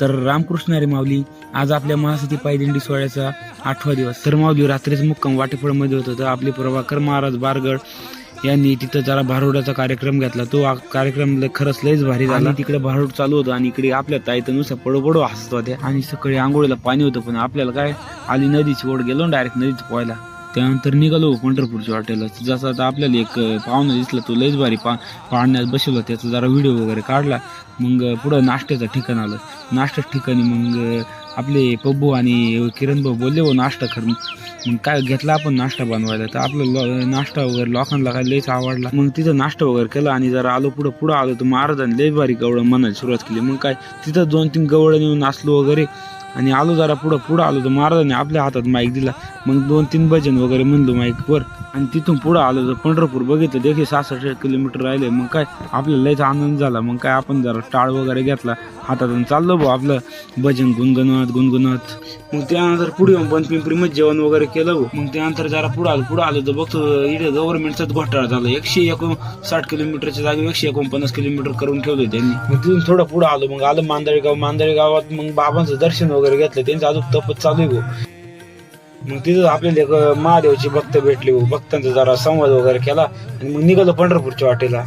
तर रामकृष्ण हरी माऊली आज आपल्या महासती पायदिंडी सोहळ्याचा आठवा दिवस. तर माऊली रात्रीच मुक्काम वाटेफळमध्ये होतं तर आपले प्रभाकर महाराज बारगड यांनी तिथं जरा भारुडाचा कार्यक्रम घेतला. तो कार्यक्रम खरंच लयच भारी झाला. तिकडे भारूड चालू होतं आणि इकडे आपल्या ताईत नुसतं पडो पडो हसत होत्या. आणि सकाळी आंघोळीला पाणी होतं पण आपल्याला काय आली नदीची ओढ गेलो डायरेक्ट नदीत पोहायला. त्यानंतर निघालो पंढरपूरच्या हॉटेलला. जसं आता आपल्याला एक पाहुणा दिसला तो लईच भारी पा पाहण्यात बसवला. त्याचा जरा व्हिडिओ वगैरे काढला. मग पुढं नाश्त्याचं ठिकाण आलं. नाश्त्याच्या ठिकाणी मग आपले पब्बू आणि किरण भाऊ बोलले हो नाश्ता कर. मग काय घेतला आपण नाश्ता बनवायला? तर आपलं नाश्ता वगैरे लोकांना काय लयच आवडला. मग तिथं नाश्ता वगैरे केला आणि जरा आलो पुढं पुढं आलो. तर महाराजांनी लय भारी गवळं म्हणायला सुरुवात केली. मग काय तिथं दोन तीन गवळ येऊन नाचलो वगैरे. आणि आलो जरा पुढं पुढं आलो तर महाराजांनी आपल्या हातात माईक दिला. मग दोन तीन भजन वगैरे म्हणलो माईकवर आणि तिथून पुढं आलो तर पंढरपूर बघितलं देखील सहासष्ट किलोमीटर राहिले. मग काय आपल्याला लयच आनंद झाला. मग काय आपण जरा टाळ वगैरे घेतला. हातात आणि चाललो भाऊ आपलं. भजन गुणगुणत गुणगुणत. मग त्यानंतर पुढे येऊन बनपिंपरीमध्ये जेवण वगैरे केलं मग त्यानंतर जरा पुढे आलं पुढे आलं तर बघतो इथे गव्हर्नमेंटचाच घोटाळा झाला. एकशे एकोण साठ किलोमीटरच्या जागी एकशे एकोणपन्नास किलोमीटर करून ठेवलं त्यांनी. मग तिथून थोडं पुढे आलो मग आलं मांदळेगाव. मांदळेगावात गावात मग बाबांचं दर्शन वगैरे घेतलं त्यांचं अजून तपत चालू आहे मग तिथं आपल्याला एक महादेवची भक्त भेटले भक्तांचा जरा संवाद वगैरे केला आणि मग निघालो पंढरपूरच्या वाटेला.